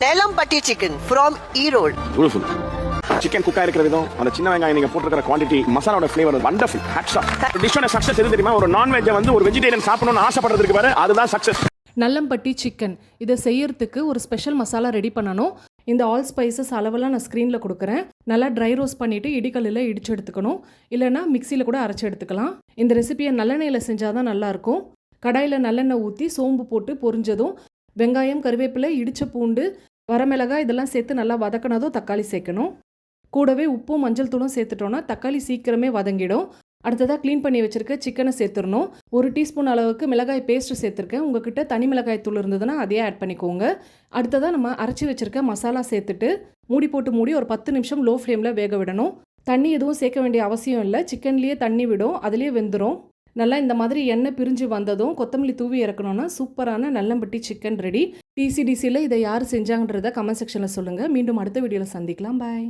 Nellambatti chicken from Erode. Beautiful chicken குக்கா இருக்கிற விதம் அந்த சின்ன வெங்காயம் நீங்க போட்டிருக்கிற குவாண்டிட்டி மசாலாவோட ஃபிளேவர் வண்டர்ஃபுல் ஹேட்ஸ் ஆஃப் டிஷ்ஷோட சக்சஸ் எது தெரியுமா? ஒரு நான்வெஜ்ஜை வந்து ஒரு வெஜிடேரியன் சாப்பிடணும்னு ஆசைப்படுறதுக்கு பாரு அதுதான் சக்சஸ் நல்லம்பட்டி சிக்கன் இதை செய்யறதுக்கு ஒரு ஸ்பெஷல் மசாலா ரெடி பண்ணணும். இந்த ஆல் ஸ்பைசஸ் அளவெல்லாம் நான் ஸ்க்ரீனில் கொடுக்குறேன். நல்லா ட்ரை ரோஸ்ட் பண்ணிவிட்டு இடிக்கல்லில் இடிச்சு எடுத்துக்கணும். இல்லைன்னா மிக்சியில் கூட அரைச்சி எடுத்துக்கலாம். இந்த ரெசிபியை நல்லெண்ணெயில் செஞ்சால் தான் நல்லாயிருக்கும் கடாயில் நல்லெண்ணெய் ஊற்றி சோம்பு போட்டு பொரிஞ்சதும் வெங்காயம் கருவேப்பிலை இடிச்ச பூண்டு வரமிளகாய் இதெல்லாம் சேர்த்து நல்லா வதக்கினதும் தக்காளி சேர்க்கணும். கூடவே உப்பும் மஞ்சள் தூளும் சேர்த்துட்டோன்னா தக்காளி சீக்கிரமே வதங்கிடும். அடுத்ததாக க்ளீன் பண்ணி வச்சுருக்க சிக்கனை சேர்த்துடணும். ஒரு டீஸ்பூன் அளவுக்கு மிளகாய் பேஸ்ட்டு சேர்த்துருக்கேன். உங்ககிட்ட தனி மிளகாய் தூள் இருந்ததுன்னா அதையே ஆட் பண்ணிக்கோங்க. அடுத்ததாக நம்ம அரைச்சி வச்சுருக்க மசாலா சேர்த்துட்டு மூடி போட்டு மூடி ஒரு பத்து நிமிஷம் லோ ஃப்ளேமில் வேக விடணும். தண்ணி எதுவும் சேர்க்க வேண்டிய அவசியம் இல்லை. சிக்கன்லேயே தண்ணி விடும். அதுலேயே வெந்துடும் நல்லா இந்த மாதிரி எண்ணெய் பிரிஞ்சு வந்ததும் கொத்தமல்லி தூவி இறக்கணும்னா சூப்பரான நல்லம்பட்டி சிக்கன் ரெடி டிசிடிசியில் இதை யார் செஞ்சாங்கன்றதை கமெண்ட் செக்ஷனில் சொல்லுங்கள் மீண்டும் அடுத்த வீடியோவில் சந்திக்கலாம். பாய்